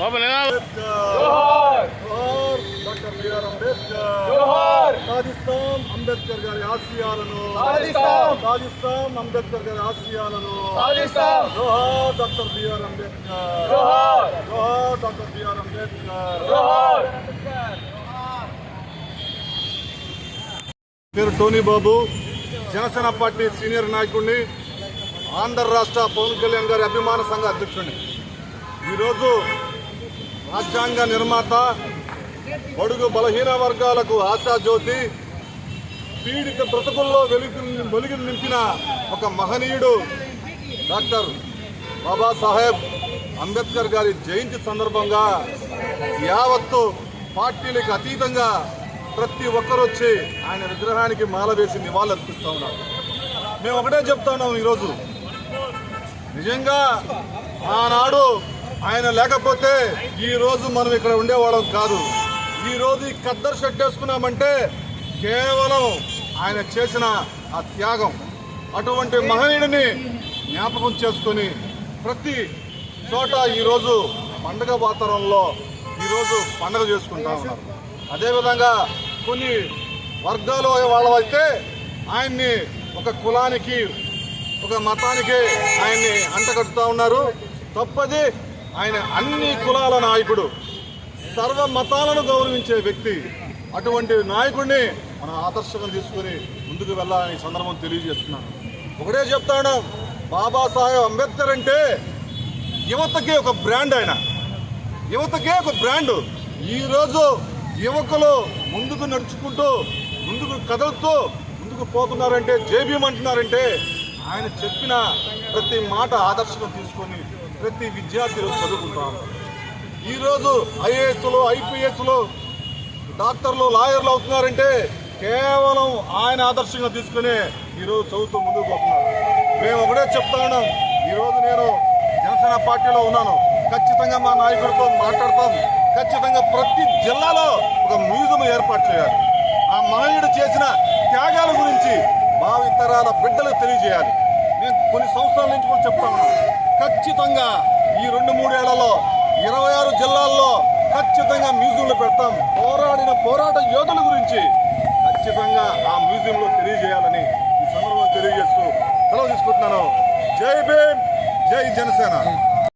బాబు నినాదం జోహార్! Doctor B R Ambedkar! సాధిస్తాం అంబేద్కర్ గారి ఆశయాలను సాధిస్తాం. అంబేద్కర్ గారి ఆశయాలను జోహార్! Doctor B R Ambedkar! జోహార్! Doctor B R Ambedkar! పేరు Tony Babu. Janasena party senior నాయకుడిని ఆంధ్ర రాష్ట్ర పవన్ కళ్యాణ్ గారి అభిమాన సంఘ అధ్యక్షుడిని. ఈరోజు రాజ్యాంగ నిర్మాత బడుగు బలహీన వర్గాలకు ఆశాజ్యోతి పీడిత బ్రతుకుల్లో వెలుగు వెలుగులు నింపిన ఒక మహనీయుడు డాక్టర్ బాబాసాహెబ్ అంబేద్కర్ గారి జయంతి సందర్భంగా యావత్తు పార్టీలకు అతీతంగా ప్రతి ఒక్కరు వచ్చి ఆయన విగ్రహానికి మాల వేసి నివాళులు అర్పిస్తా ఉన్నారు. మేము ఒకటే చెప్తా ఉన్నాం ఈరోజు. నిజంగా ఆనాడు ఆయన లేకపోతే ఈ రోజు మనం ఇక్కడ ఉండేవాళ్ళం కాదు. ఈ రోజు ఈ కద్దరు షర్ట్ వేసుకున్నామంటే కేవలం ఆయన చేసిన ఆ త్యాగం. అటువంటి మహనీయుడిని జ్ఞాపకం చేసుకొని ప్రతి చోట ఈరోజు పండగ వాతావరణంలో ఈరోజు పండగ చేసుకుంటా ఉన్నారు. అదేవిధంగా కొన్ని వర్గాల వాళ్ళైతే ఆయన్ని ఒక కులానికి ఒక మతానికి ఆయన్ని అంటగడుతూ ఉన్నారు. తప్పది ఆయన అన్ని కులాల నాయకుడు. సర్వ మతాలను గౌరవించే వ్యక్తి. అటువంటి నాయకుడిని మనం ఆదర్శంగా తీసుకుని ముందుకు వెళ్ళాలని సందర్భం తెలియజేస్తున్నాను. ఒకటే చెప్తాను బాబాసాహెబ్ అంబేద్కర్ అంటే యువతకే ఒక బ్రాండ్ ఆయన. యువతకే ఒక బ్రాండ్. ఈరోజు యువకులు ముందుకు నడుచుకుంటూ ముందుకు కదులుతూ ముందుకు పోతున్నారంటే జేబీఎం అంటున్నారంటే ఆయన చెప్పిన ప్రతి మాట ఆదర్శంగా తీసుకొని ప్రతి విద్యార్థులు చదువుకుంటారు ఈరోజు ఐఏఎస్లు ఐపీఎస్లు డాక్టర్లు లాయర్లు అవుతున్నారంటే కేవలం ఆయన ఆదర్శంగా తీసుకుని ఈరోజు చదువుతూ ముందుకు పోతున్నారు. మేము ఒకటే చెప్తా ఉన్నాం. ఈరోజు నేను జనసేన పార్టీలో ఉన్నాను. ఖచ్చితంగా మా నాయకుడితో మాట్లాడతాం. ఖచ్చితంగా ప్రతి జిల్లాలో ఒక మ్యూజియం ఏర్పాటు చేయాలి. ఆ మహనీయుడు చేసిన త్యాగాల గురించి భావితరాల బిడ్డలకు తెలియజేయాలి. నేను కొన్ని సంవత్సరాల నుంచి కూడా చెప్తా ఉన్నాను ఖచ్చితంగా ఈ రెండు మూడేళ్ళలో ఇరవై ఆరు జిల్లాల్లో ఖచ్చితంగా మ్యూజియంలో పెడతాం. పోరాడిన పోరాట యోధుల గురించి ఖచ్చితంగా ఆ మ్యూజియంలో తెలియజేయాలని ఈ సందర్భంగా తెలియజేస్తూ సెలవు తీసుకుంటున్నాను. జై భీమ్ జై జనసేన.